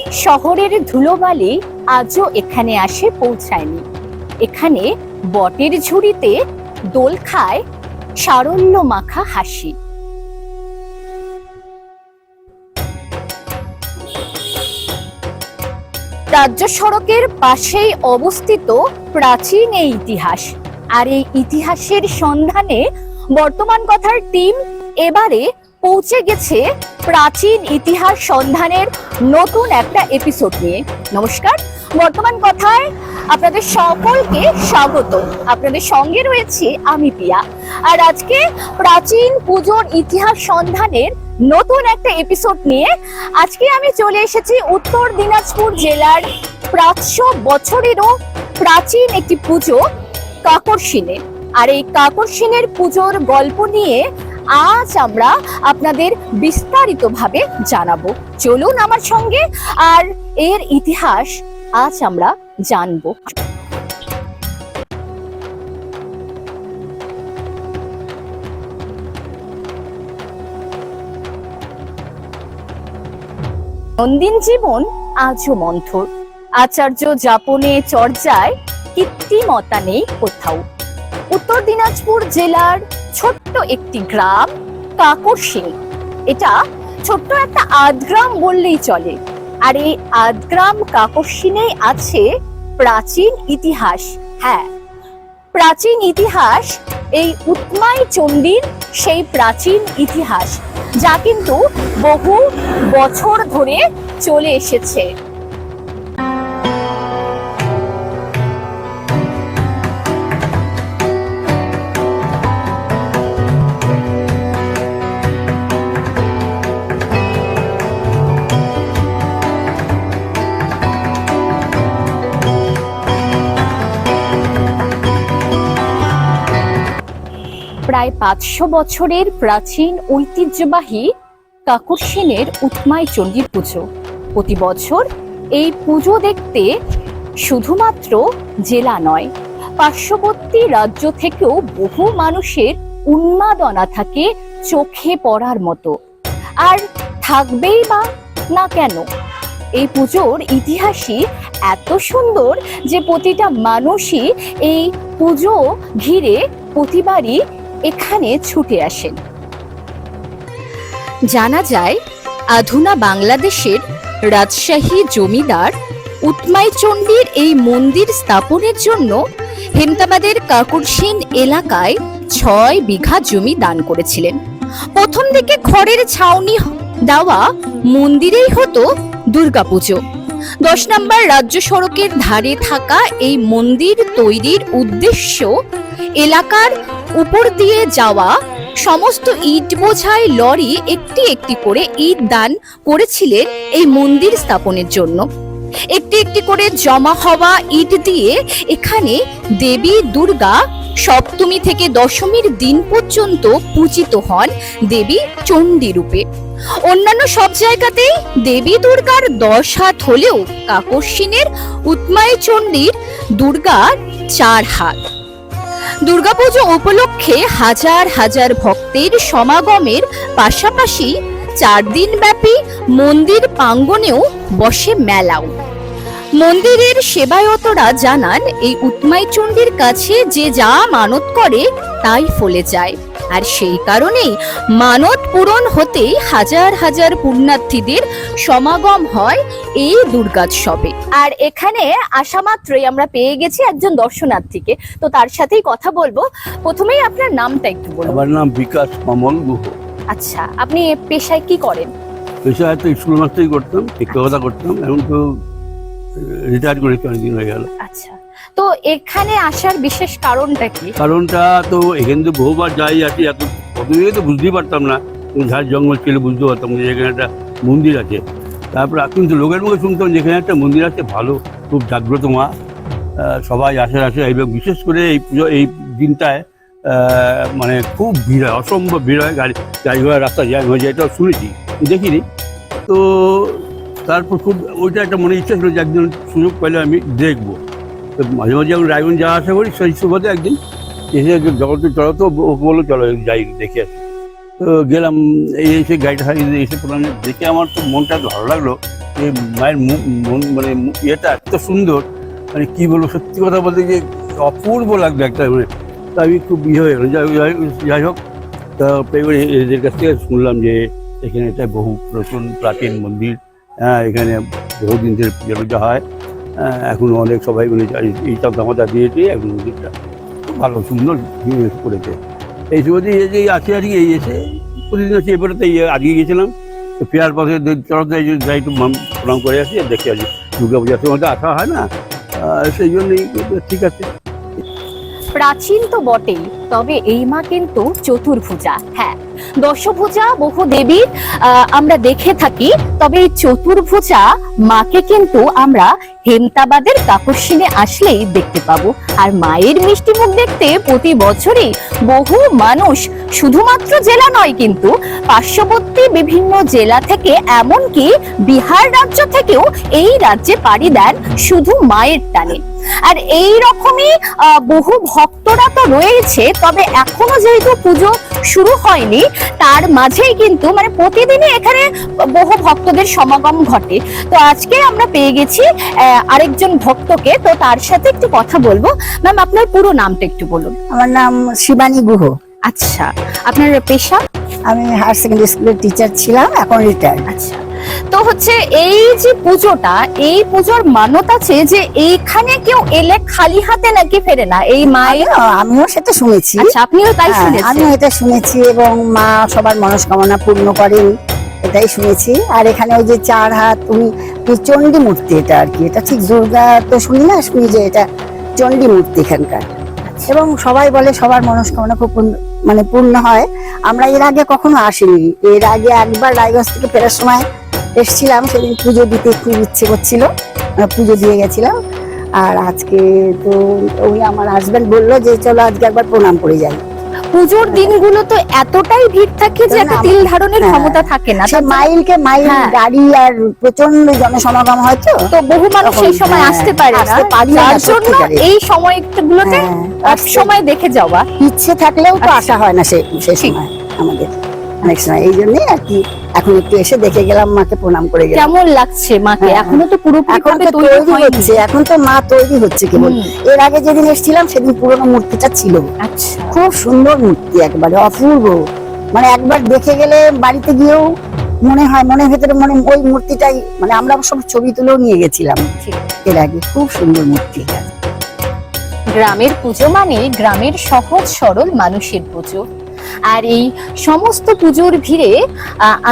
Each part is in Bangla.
শহরের ধুলোবালি আজও এখানে আসে পৌঁছায়নি। এখানে বটের ঝুড়িতে দোল খায় সারল্য মাখা হাসি। রাজ্য সড়কের পাশেই অবস্থিত প্রাচীন এই ইতিহাস। আর এই ইতিহাসের সন্ধানে বর্তমান কথার টিম এবারে পৌঁছে গেছে প্রাচীন ইতিহাস সন্ধানের নতুন একটা এপিসোড নিয়ে। নমস্কার, বর্তমান কথায় আপনাদের সকলকে স্বাগত। আপনাদের সঙ্গে রয়েছে আমি পিয়া। আর আজকে প্রাচীন পুজোর ইতিহাস সন্ধানের নতুন একটা এপিসোড নিয়ে আজকে আমি চলে এসেছি উত্তর দিনাজপুর জেলার প্রাচ্য বছরেরও প্রাচীন একটি পুজো কাকরসিনে আর এই কাকরসিনের পুজোর গল্প নিয়ে আজ আমরা আপনাদের বিস্তারিতভাবে জানাব। চলুন আমার সঙ্গে, আর এর ইতিহাস আজ আমরা জানব। নন্দিন জীবন আজও মন্থর। আচার্য যাপনে চর্যায় কৃত্রিমতা নেই কোথাও। উত্তর দিনাজপুর জেলার ছোট্ট একটি গ্রাম কাকরসিং এটা ছোট্ট একটা আদগ্রাম বললেই চলে। আর এই আদগ্রাম কাকরসিংয়ে আছে প্রাচীন ইতিহাস। হ্যাঁ প্রাচীন ইতিহাস, এই উৎমাই চণ্ডীর সেই প্রাচীন ইতিহাস, যা কিন্তু বহু বছর ধরে চলে এসেছে। প্রায় পাঁচশো বছরের প্রাচীন ঐতিহ্যবাহী কাকুরসেনের উৎমাই চণ্ডীর পুজো। প্রতি বছর এই পুজো দেখতে শুধুমাত্র জেলা নয়, পার্শ্ববর্তী রাজ্য থেকেও বহু মানুষের উন্মাদনা থাকে চোখে পড়ার মতো। আর থাকবেই বা না কেন, এই পুজোর ইতিহাসই এত সুন্দর যে প্রতিটা মানুষই এই পুজো ঘিরে প্রতিবারই এখানে ছুটে আসেন। জানা যায়, আধুনা বাংলাদেশের রাজশাহী জমিদার উৎমাই চণ্ডীর এই মন্দির স্থাপনের জন্য হেমতাবাদের কাকুরসিন এলাকায় ছয় বিঘা জমি দান করেছিলেন। প্রথম দিকে খড়ের ছাউনি দেওয়া মন্দিরেই হতো দুর্গাপুজো। দশ নম্বর রাজ্য সড়কের ধারে থাকা এই মন্দির তৈরির উদ্দেশ্য এলাকার উপর দিয়ে যাওয়া, সমস্ত ইট বোঝাই লরি একটি একটি করে ইট দান করেছিলেন এই মন্দির স্থাপনের জন্য। একটি একটি করে জমা হওয়া ইট দিয়ে এখানে দেবী, দুর্গা সপ্তমী থেকে দশমীর দিন পর্যন্ত পূজিত হন দেবী চণ্ডী রূপে। অন্যান্য সব জায়গাতেই দেবী, দুর্গার দশ হাত হলেও কাকস্বিনের উৎমায় চণ্ডীর, দুর্গার চার হাত। দুর্গাপুজো উপলক্ষে হাজার হাজার ভক্তের সমাগমের পাশাপাশি চার দিন ব্যাপী মন্দির প্রাঙ্গণেও বসে মেলাও। মন্দিরের সেবায়তরা জানান, এই উৎমাই চণ্ডীর কাছে যে যা মানত করে তাই ফলে যায়। আর সেই কারণেই মানত পূরণ হতেই হাজার হাজার পুণ্যার্থীদের সমাগম হয় এই দুর্গোৎসবে। আর এখানে আসা মাত্রই আমরা পেয়ে গেছি একজন দর্শনার্থীকে। তো তার সাথেই কথা বলব। প্রথমেই আপনার নামটা একটু বলুন। আমার নাম বিকাশ কমল গুহ। আচ্ছা আপনি পেশায় কি করেন? পেশায় তো স্কুল মাস্টারই করতাম শিক্ষকতা করতাম এখন তো রিটায়ার করেছি অনেকদিন হয়ে গেল। আচ্ছা তো এখানে আসার বিশেষ কারণটা কি? কারণটা তো এখানে তো বহুবার যাই আছি এত প্রথমে তো বুঝতেই পারতাম না ঝাড় জঙ্গল ছিল বুঝতে পারতাম যে এখানে একটা মন্দির আছে। তারপর কিন্তু লোকের মুখে শুনতাম যেখানে একটা মন্দির আছে, ভালো, খুব জাগ্রত মা। সবাই আসে আসে এবং বিশেষ করে এই পুজো, এই দিনটায় মানে খুব ভিড় হয়, অসম্ভব ভিড় হয় গাড়ি গাড়ি ঘোড়া রাস্তা জ্যাম হয়ে যায়, এটাও শুনেছি দেখিনি। তো তারপর খুব, ওইটা একটা মনে ইচ্ছা ছিল যে একদিন সুযোগ পেলে আমি দেখব। তো মাঝে মাঝে আমি রায়গঞ্জ যাওয়া আসা করি, সেই সুবাদে একদিন এসে জগতে চলো তো ও বলল, চলো, যাই, দেখে আসি। গেলাম এই এসে গাড়িটা হারিয়ে এসে প্রথমে দেখে আমার তো মনটা ভালো লাগল যে মায়ের মুখ- মন- মানে ইয়েটা এত সুন্দর। মানে কী বলব সত্যি কথা বলতে যে অপূর্ব লাগবে একটা মানে। তা আমি খুব ইয়ে হয়ে গেলাম। যাই হোক তা এবারে এদের কাছ থেকে শুনলাম যে এখানে একটা বহু পুরাতন প্রাচীন মন্দির। হ্যাঁ এখানে বহুদিন ধরে পুজো টুজো হয়। হ্যাঁ, এখন অনেক সবাই মানে এই- সব দামাদা দিয়েছে। এখন মন্দিরটা খুব ভালো সুন্দর ইয়ে করেছে। এই সুবাদে যে আছে আর কি, এই এসে প্রতিদিন আছে এবারে তো আজকে গিয়েছিলাম। ফেরার পথে চড়তে যাই একটু প্রণাম করে আসি, দেখে আসি দুর্গা পূজার সময় আসা হয় না। সেই জন্যই, ঠিক আছে। প্রাচীন তো বটেই, তবে এই মা কিন্তু চতুর্ভুজা হ্যাঁ। দশভুজা বহু দেবীর আমরা দেখে থাকি, তবে এই চতুর্ভুজা মাকে কিন্তু আমরা হেমতাবাদের কাকর্ষিনে আসলেই দেখতে পাবো। আর মায়ের মিষ্টি মুখ দেখতে প্রতি বছরই বহু মানুষ, শুধুমাত্র জেলা নয় কিন্তু, পার্শ্ববর্তী বিভিন্ন জেলা থেকে এমনকি বিহার রাজ্য থেকেও এই রাজ্যে পাড়ি দেন শুধু মায়ের টানে। আর এই রকমই বহু ভক্তরা তো রয়েছে তবে এখনও যেহেতু পুজো শুরু হয়নি তার মাঝেই কিন্তু মানে প্রতিদিনই এখানে বহু ভক্তদের সমাগম ঘটে। তো আজকে আমরা পেয়ে গেছি আরেকজন ভক্তকে তো তার সাথে একটু কথা বলব। ম্যাম আপনার পুরো নামটা একটু বলুন। আমার নাম শিবানী গুহ। আচ্ছা আপনার পেশা? আমি হায়ার সেকেন্ডারি স্কুলের টিচার ছিলাম এখন রিটায়ার্ড আচ্ছা। তো হচ্ছে এই যে পুজোটা এই পুজোর মানত আছে যে এইখানে কেউ এলে খালি হাতে নাকি ফেরে না? এই মায়ের আমিও সেটা শুনেছি। আচ্ছা আপনিও তাই হ্যাঁ, শুনেছেন? আমিও এটা শুনেছি এবং মা সবার মনস্কামনা পূর্ণ করেন এটাই শুনেছি। আর এখানে ওই যে চার হাত উনি এই চণ্ডী মূর্তি এটা আর কি। এটা ঠিক দুর্গা তো শুনি না শুনি যে এটা চণ্ডী মূর্তি এখানকার। এবং সবাই বলে সবার মনস্কামনা খুব মানে পূর্ণ হয়। আমরা এর আগে কখনো আসিনি। এর আগে একবার রায়গঞ্জ থেকে ফেরার সময় এসেছিলাম সেদিন পুজো দিতে খুব ইচ্ছে করছিল পুজো দিয়ে গেছিলাম। আর আজকে তো ওই আমার হাজবেন্ড বলল যে চলো আজকে একবার প্রণাম করে যাই। পুজোর দিনগুলো তো এতটাই ভিড় থাকে যে একটা তিল ধারণের হ্যাঁ। ক্ষমতা থাকে না। মাইলকে মাইল হ্যাঁ। গাড়ি আর প্রচণ্ড জনসমাগম হয় তো। তো বহু মানুষ সেই সময় হ্যাঁ, আসতে পারে। না যার জন্য এই সময়গুলোতে সময় দেখে যাওয়া। ইচ্ছে থাকলেও তো আচ্ছা। আসা হয় না সে সে সময় আমাদের। অনেক সময়। এই জন্যই আর কি এখন একটু এসে দেখে গেলাম মাকে প্রণাম করে গেলাম। কেমন লাগছে মাকে? হ্যাঁ, এখনও তো পুরোপুরি এখন তো তৈরি হচ্ছে এখন তো মা তৈরি হচ্ছে কেবল। এর আগে যেদিন এসেছিলাম সেদিন পুরনো মূর্তিটা ছিল। আচ্ছা। খুব সুন্দর মূর্তি একবারে অপূর্ব। মানে একবার দেখে গেলে বাড়িতে গিয়েও মনে হয় মনের ভেতরে মনে ওই মূর্তিটাই মানে আমরা সব ছবি তুলেও নিয়ে গেছিলাম। এর আগে খুব সুন্দর মূর্তি গ্রামের পুজো মানে গ্রামের সহজ সরল মানুষের পুজো। আর এই সমস্ত পুজোর ভিড়ে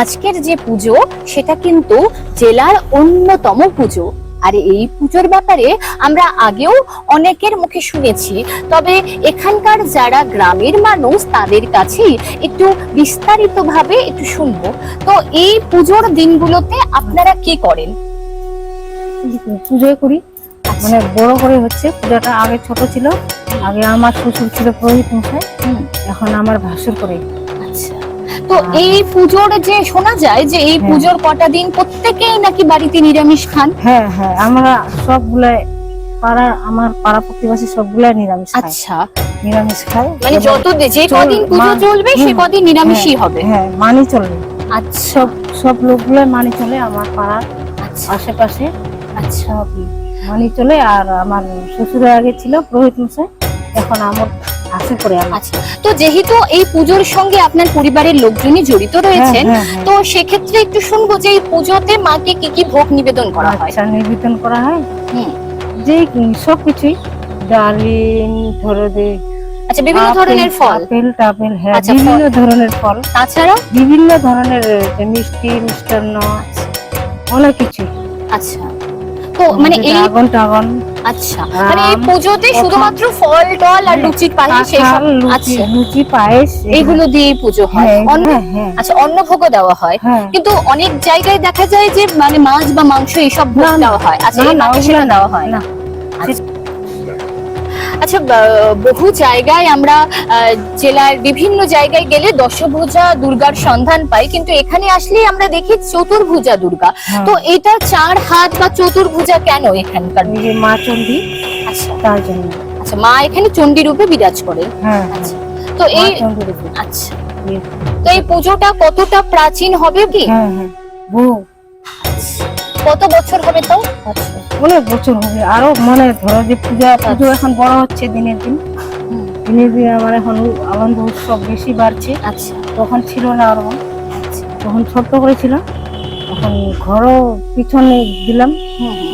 আজকের যে পুজো, সেটা কিন্তু জেলার অন্যতম পুজো। আর এই পুজোর ব্যাপারে আমরা আগেও অনেকের মুখে শুনেছি, তবে এখানকার যারা গ্রামের মানুষ, তাদের কাছেই একটু বিস্তারিতভাবে একটু শুনব। তো এই পুজোর দিনগুলোতে আপনারা কি করেন? পুজো করি। মানে বড় করে হচ্ছে, পূজাটা আগে ছোট ছিল। আগে আমার শ্বশুর ছিল পুরোহিত মশাই এখন আমার ভাসুর করে আচ্ছা। তো এই পুজোর যে শোনা যায় যে এই হ্যাঁ। পুজোর কটা দিন প্রত্যেকেই নাকি বাড়িতে নিরামিষ খান? হ্যাঁ হ্যাঁ আমরা সবগুলাই পাড়ার আমার পাড়া প্রতিবাসী সবগুলাই নিরামিষ আচ্ছা। নিরামিষ খায় মানে যত যে কদিন পুজো চলবে সে কদিন নিরামিষই হবে। হ্যাঁ মানি চলে। আচ্ছা। সব সব লোকগুলাই মানি চলে আমার পাড়ার আচ্ছা। আশেপাশে। আচ্ছা। মানি চলে আর আমার শ্বশুরের আগে ছিল পুরোহিত মশাই। এখন আমার করে আমার। আচ্ছা তো যেহেতু এই পুজোর সঙ্গে আপনার পরিবারের লোকজনই জড়িত রয়েছেন হ্যাঁ, হ্যাঁ, তো সেক্ষেত্রে একটু শুনব যে এই পুজোতে মাকে কি কি ভোগ নিবেদন করা হয়? আচ্ছা নিবেদন করা হয়। যে সব কিছুই ডালিম ধরো আচ্ছা বিভিন্ন ধরনের ফল। আপেল টাপেল হ্যাঁ আচ্ছা, বিভিন্ন ধরনের ফল। তাছাড়া বিভিন্ন ধরনের মিষ্টি মিষ্টান্ন অনেক কিছু আচ্ছা। মানে এই ড্রাগন টাগন। আচ্ছা মানে এই পুজোতে শুধুমাত্র ফল টল আর হ্যাঁ, লুচি পায়েস সেই সব আচ্ছা। লুচি পায়েস এইগুলো দিয়েই পুজো হয়। হ্যাঁ অন্য আচ্ছা অন্য ভোগও দেওয়া হয়। হ্যাঁ। কিন্তু অনেক জায়গায় দেখা যায় যে মানে মাছ বা মাংস এইসব ভোগ। দেওয়া হয়। আচ্ছা এই না। দেওয়া হয়। না। না। আচ্ছা বহু জায়গায় আমরা জেলার বিভিন্ন জায়গায় গেলে দশভুজা দুর্গার সন্ধান পাই কিন্তু এখানে আসলে আমরা দেখি চতুর্ভুজা দুর্গা। হ্যাঁ। তো এটা চার হাত বা চতুর্ভুজা কেন এখানকার? মা চণ্ডী আচ্ছা। তার জন্য। আচ্ছা মা এখানে চণ্ডী রূপে বিরাজ করে হ্যাঁ। আচ্ছা। তো এই আচ্ছা। তো এই পুজোটা কতটা প্রাচীন হবে কি? হ্যাঁ হ্যাঁ। কত বছর হবে তাও? আচ্ছা অনেক বছর হবে। আরও মানে ধরো যে পূজা পুজো এখন বড় হচ্ছে দিনের দিন। দিনের দিন আমার এখন আনন্দ উৎসব বেশি বাড়ছে। আচ্ছা। তখন ছিল না ওরকম তখন ছোট্ট করেছিল তখন ঘরও পিছনে দিলাম।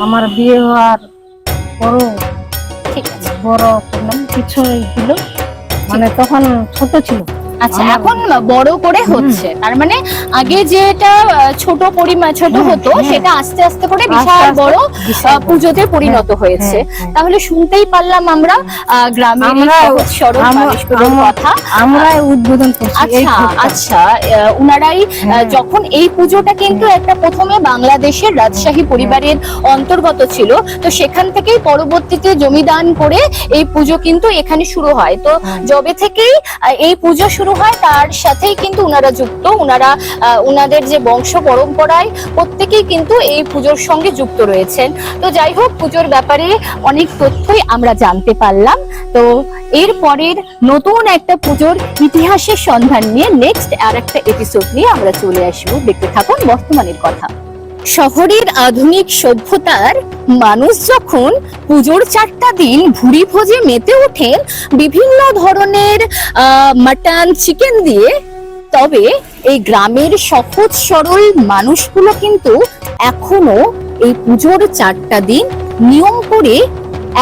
আমার বিয়ে হওয়ার বড় ঠিক বড় করলাম। পিছনে দিল। মানে তখন ছোট ছিল। আচ্ছা আমার- এখন বড় করে হচ্ছে তার মানে আগে যেটা ছোট পরিমাণ ছোট হতো হ্যাঁ। সেটা আস্তে আস্তে করে বিশাল বড়। পুজোতে পরিণত হ্যাঁ, হয়েছে হ্যাঁ। তাহলে শুনতেই পারলাম আমরা গ্রামের এই আমরা- সরল মানুষগুলোর কথা আমরাই উদ্বোধন আচ্ছা আচ্ছা উনারাই। যখন এই পুজোটা কিন্তু একটা প্রথমে বাংলাদেশের রাজশাহী পরিবারের অন্তর্গত ছিল তো সেখান থেকেই পরবর্তীতে জমিদান করে এই পুজো কিন্তু এখানে শুরু হয় তো। যবে থেকেই এই পুজো শুরু হয় তার সাথেই কিন্তু উনারা যুক্ত। উনারা আহ, উনাদের যে বংশ পরম্পরায় প্রত্যেকেই কিন্তু এই পুজোর সঙ্গে যুক্ত রয়েছেন। তো যাই হোক পুজোর ব্যাপারে অনেক তথ্যই আমরা জানতে পারলাম। তো এর পরের নতুন একটা পুজোর ইতিহাসের সন্ধান নিয়ে নেক্সট আর একটা এপিসোড নিয়ে আমরা চলে আসব। দেখতে থাকুন বর্তমানের কথা। শহরের আধুনিক সভ্যতার মানুষ যখন পুজোর চারটা দিন ভুরি ভোজে মেতে ওঠেন, বিভিন্ন ধরনের মাটন চিকেন দিয়ে, তবে এই গ্রামের সহজ সরল মানুষগুলো কিন্তু এখনও এই পুজোর চারটা দিন নিয়ম করে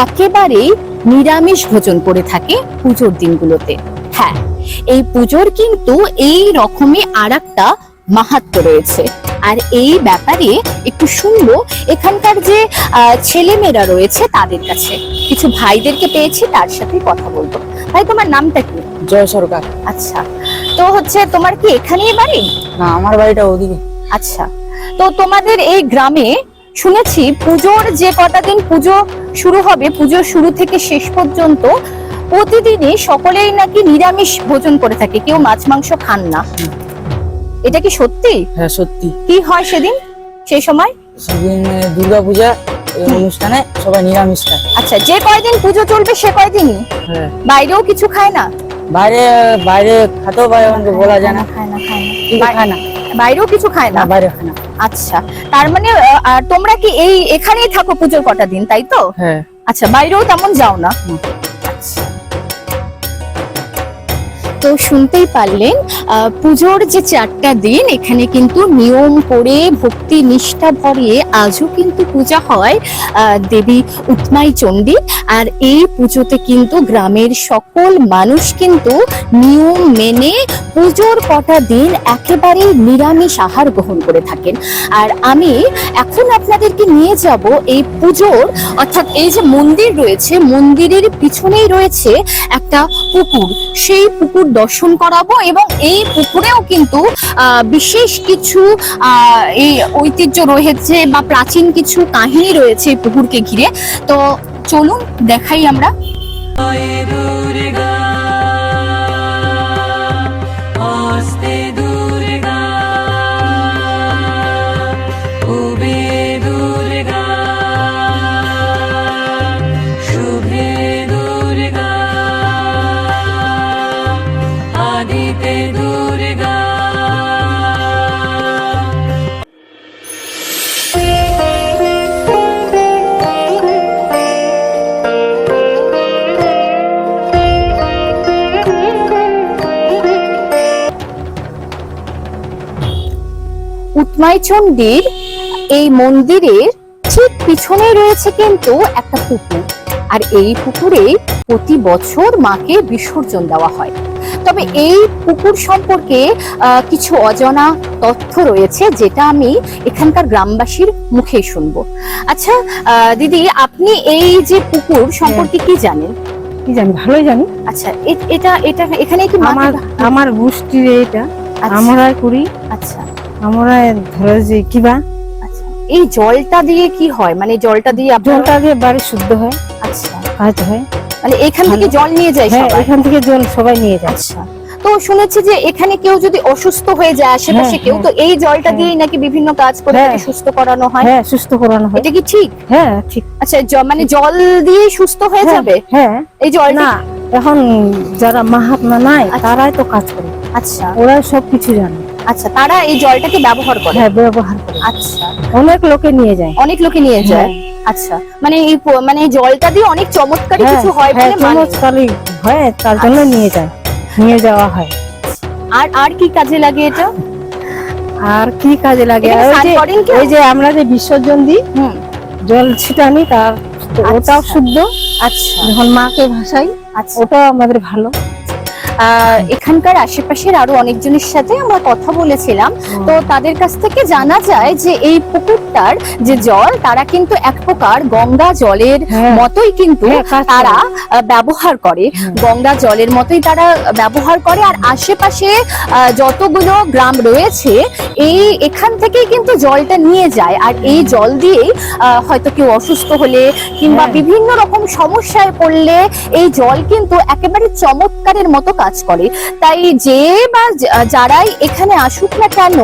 একেবারেই নিরামিষ ভোজন করে থাকে পুজোর দিনগুলোতে। হ্যাঁ এই পুজোর কিন্তু এই রকমই আর একটা মাহাত্ম রয়েছে। আর এই ব্যাপারে একটু শুনব এখানকার যে ছেলেমেয়েরা রয়েছে তাদের কাছে। কিছু ভাইদেরকে পেয়েছি তার সাথে কথা বলব। ভাই তোমার নামটা কি? জয় সরকার। আচ্ছা। তো হচ্ছে তোমার কি এখানেই বাড়ি? না আমার বাড়িটা ওদিকে। আচ্ছা। তো তোমাদের এই গ্রামে শুনেছি পুজোর যে কটা দিন পুজো শুরু হবে পুজো শুরু থেকে শেষ পর্যন্ত প্রতিদিনই সকলেই নাকি নিরামিষ ভোজন করে থাকে। কেউ মাছ মাংস খান না। এটা কি সত্যি? হ্যাঁ সত্যি। কি হয় সেদিন? সেই সময়? সেদিন দুর্গা পূজা এই অনুষ্ঠানে সবাই নিরামিষ খায়। আচ্ছা যে কয়দিন পুজো চলবে সে কয়দিনই? হ্যাঁ। বাইরেও কিছু খায় না? বাইরে বাইরে খাতেও পারে আমাকে বলা যায় না। খায় না খায় না। খায় না। বাইরেও কিছু খায় না? বাইরে খায় না। আচ্ছা তার মানে তোমরা কি এই এখানেই থাকো পুজোর কটা দিন তাই তো? হ্যাঁ। আচ্ছা বাইরেও তেমন যাও না? তো শুনতেই পারলেন পুজোর যে চারটা দিন, এখানে কিন্তু নিয়ম করে ভক্তি নিষ্ঠা ভরিয়ে আজও কিন্তু পূজা হয় দেবী উৎমাই চণ্ডী। আর এই পুজোতে কিন্তু গ্রামের সকল মানুষ কিন্তু নিয়ম মেনে পুজোর কটা দিন একেবারেই নিরামিষ আহার গ্রহণ করে থাকেন। আর আমি এখন আপনাদেরকে নিয়ে যাব এই পুজোর, অর্থাৎ এই যে মন্দির রয়েছে, মন্দিরের পিছনেই রয়েছে একটা পুকুর। সেই পুকুর দর্শন করাবো এবং এই পুকুরেও কিন্তু বিশেষ কিছু এই ঐতিহ্য রয়েছে বা প্রাচীন কিছু কাহিনী রয়েছে এই পুকুরকে ঘিরে। তো চলুন দেখাই আমরা। উৎমাই চণ্ডীর এই মন্দিরের ঠিক পিছনে রয়েছে কিন্তু একটা পুকুর। আর এই পুকুরে প্রতি বছর মাকে বিসর্জন দেওয়া হয়। তবে এই পুকুর সম্পর্কে কিছু অজানা তথ্য রয়েছে যেটা আমি এখানকার গ্রামবাসীর মুখে শুনব। আচ্ছা দিদি আপনি এই যে পুকুর সম্পর্কে কি জানেন? কি জানি ভালোই জানি। আচ্ছা এটা এটা এখানে কি আমার আমার গোষ্ঠীর এটা। আচ্ছা, আমরাই করি। আচ্ছা। আমরা ধরো যে কিবা আচ্ছা এই জলটা দিয়ে কি হয়? মানে জলটা দিয়ে জলটা দিয়ে বাড়ি শুদ্ধ হয় আচ্ছা। কাজ হয়। মানে এখান থেকে জল নিয়ে যায় হ্যাঁ সবাই? এখান থেকে জল সবাই নিয়ে যায়। আচ্ছা। তো শুনেছি যে এখানে কেউ যদি অসুস্থ হয়ে যায় আশেপাশে হ্যাঁ, কেউ তো এই জলটা হ্যাঁ। দিয়েই নাকি বিভিন্ন কাজ করে হ্যাঁ। সুস্থ করানো হয়? হ্যাঁ সুস্থ করানো হয়। এটা কি ঠিক? হ্যাঁ ঠিক। আচ্ছা মানে জল দিয়ে সুস্থ হয়ে হ্যাঁ, যাবে? হ্যাঁ। এই জল না এখন যারা মাহাত্মা নাই আচ্ছা। তারাই তো কাজ করে। আচ্ছা। ওরা সব কিছু জানে। আচ্ছা তারা এই জলটাকে ব্যবহার করে? হ্যাঁ ব্যবহার করে। আচ্ছা। অনেক লোকে নিয়ে যায়। অনেক লোকে নিয়ে যায়? আচ্ছা মানে এই মানে জলটা দিয়ে অনেক চমৎকারী হ্যাঁ, কিছু হয় হ্যাঁ বলে মানে চমৎকারই হয় তার জন্য নিয়ে যায়। নিয়ে যাওয়া হয়। আর আর কি কাজে লাগে এটা? আর কি কাজে লাগে? ওই যে আমরা যে বিসর্জন দিই হুম। জল ছিটানি তার আচ্ছা। ওটাও শুদ্ধ। আচ্ছা। যখন মাকে ভাসাই আচ্ছা। ওটাও আমাদের ভালো। এখানকার আশেপাশের আরও অনেকজনের সাথে আমরা কথা বলেছিলাম। তো তাদের কাছ থেকে জানা যায় যে এই পুকুরটার যে জল তারা কিন্তু এক প্রকার গঙ্গা জলের হ্যাঁ। মতোই কিন্তু হ্যাঁ। তারা ব্যবহার করে। গঙ্গা জলের মতোই তারা ব্যবহার করে। আর আশেপাশে যতগুলো গ্রাম রয়েছে এই এখান থেকেই কিন্তু জলটা নিয়ে যায়। আর এই জল দিয়েই আহ, হয়তো কেউ অসুস্থ হলে কিংবা হ্যাঁ। বিভিন্ন রকম সমস্যায় পড়লে এই জল কিন্তু একেবারে চমৎকারের মতো কাজ করে। তাই যে বা যারাই এখানে আসুক না কেন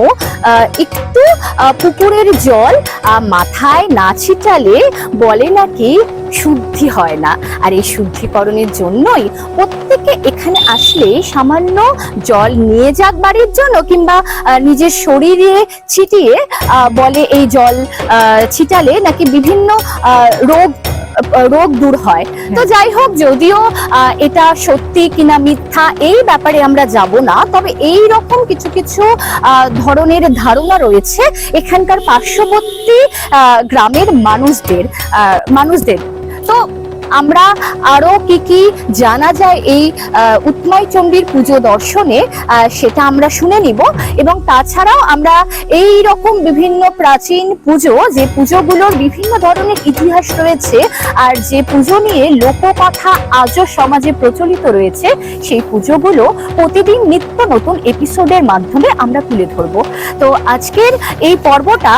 একটু পুকুরের জল মাথায় না ছিটালে বলে নাকি শুদ্ধি হয় না। আর এই শুদ্ধিকরণের জন্যই প্রত্যেকে এখানে আসলে সামান্য জল নিয়ে যাক বাড়ির জন্য কিংবা নিজের শরীরে ছিটিয়ে বলে এই জল ছিটালে নাকি বিভিন্ন রোগ রোগ দূর হয়। তো যাই হোক যদিও এটা সত্যি কিনা মিথ্যা এই ব্যাপারে আমরা যাব না। তবে এই রকম কিছু কিছু ধরনের ধারণা রয়েছে এখানকার পার্শ্ববর্তী গ্রামের মানুষদের মানুষদের। তো আমরা আরও কি কি জানা যায় এই উৎমাই পুজো দর্শনে সেটা আমরা শুনে নিব। এবং তাছাড়াও আমরা এই রকম বিভিন্ন প্রাচীন পুজো, যে পুজোগুলোর বিভিন্ন ধরনের ইতিহাস রয়েছে, আর যে পুজো নিয়ে লোককথা আজও সমাজে প্রচলিত রয়েছে, সেই পুজোগুলো প্রতিদিন নিত্য নতুন এপিসোডের মাধ্যমে আমরা তুলে ধরবো। তো আজকের এই পর্বটা